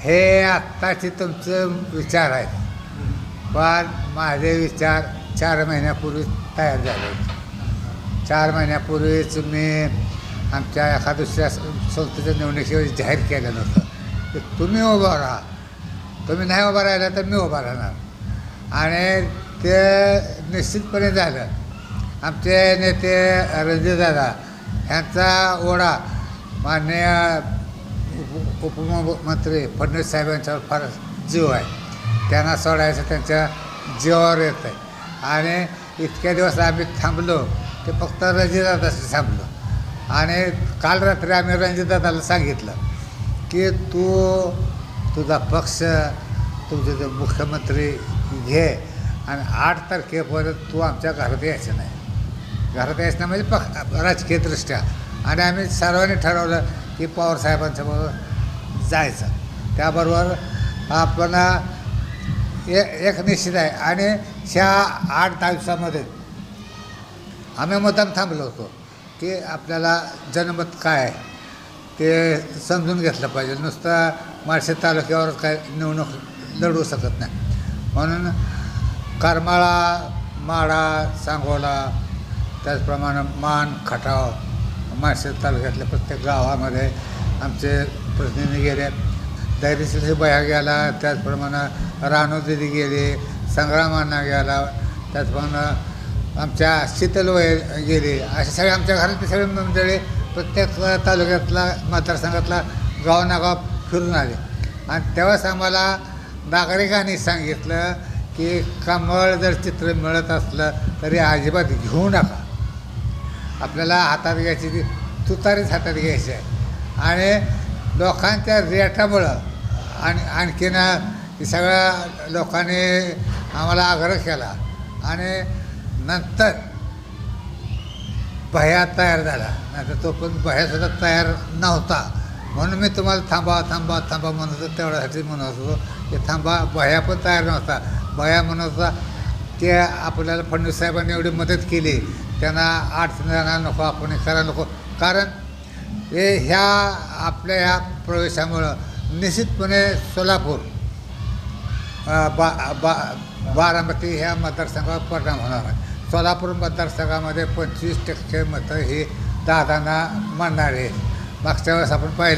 हे आत्ताचे तुमचं विचार आहेत. पण माझे विचार चार महिन्यापूर्वी तयार झाले होते. चार महिन्यापूर्वीच मी आमच्या एका दुसऱ्या संस्थेच्या निवडणुकीवर जाहीर केलं होतं की तुम्ही उभं राहा. तुम्ही नाही उभं राहिला तर मी उभा राहणार. आणि ते निश्चितपणे झालं. आमचे नेते रणजितदादा ह्यांचा ओढा माननीय उप उपमुख्यमंत्री फडणवीस साहेबांच्यावर फार जीव आहे. त्यांना सोडायचं त्यांच्या जीवावर येत आहे आणि इतक्या दिवस आम्ही थांबलो ते फक्त रणजितदादाशी थांबलो. आणि काल रात्री आम्ही रणजितदादाला सांगितलं की तू तुझा पक्ष तुझे जे मुख्यमंत्री घे आणि आठ तारखेपर्यंत तू आमच्या घरात यायचं नाही. घरात यायचं नाही म्हणजे पक्ष राजकीयदृष्ट्या. आणि आम्ही सर्वांनी ठरवलं की पवार साहेबांसमोर जायचं. त्याबरोबर आपण ए एक निश्चित आहे. आणि ह्या आठ दिवसामध्ये आम्ही मतदान थांबलो होतो की आपल्याला जनमत काय आहे ते समजून घेतलं पाहिजे. नुसतं माळशे तालुक्यावर काय निवडणूक लढवू शकत नाही. म्हणून करमाळा माडा सांगोला त्याचप्रमाणे मान खटाव माळशेज तालुक्यातल्या प्रत्येक गावामध्ये आमचे प्रतिनिधी गेले. धैर्यशील बया गेला त्याचप्रमाणे राणू गेले गेली संग्रामांना गेला त्याचप्रमाणे आमच्या शीतलवय गेली. असे सगळे आमच्या घरातले सगळे मंडळी प्रत्येक तालुक्यातला मतदारसंघातला गाव नागाव फिरून आले. आणि तेव्हाच आम्हाला नागरिकांनी सांगितलं की कमळ जर चित्र मिळत असलं तरी अजिबात घेऊ नका. आपल्याला हातात घ्यायची ती तुतारीच हातात घ्यायची आहे. आणि लोकांच्या रेटामुळं आणि आणखीन सगळ्या लोकांनी आम्हाला आग्रह केला आणि नंतर भया तयार झाला. नाहीतर तो पण भयासुद्धा तयार नव्हता. म्हणून मी तुम्हाला थांबा थांबा थांबा म्हणत होतो. तेवढ्यासाठी म्हणत होतो की थांबा भया पण तयार नव्हता. भया म्हणत होता ते आपल्याला फडणवीस साहेबांनी एवढी मदत केली. त्यांना अडचण जाणार नको आपण करायला नको. कारण हे ह्या आपल्या ह्या प्रवेशामुळं निश्चितपणे सोलापूर बा बा बारामती ह्या मतदारसंघावर परिणाम होणार आहे. सोलापूर मतदारसंघामध्ये पंचवीस टक्के मतं ही दादांना मांडणार आहे मागच्या वेळेस आपण पाहिलं.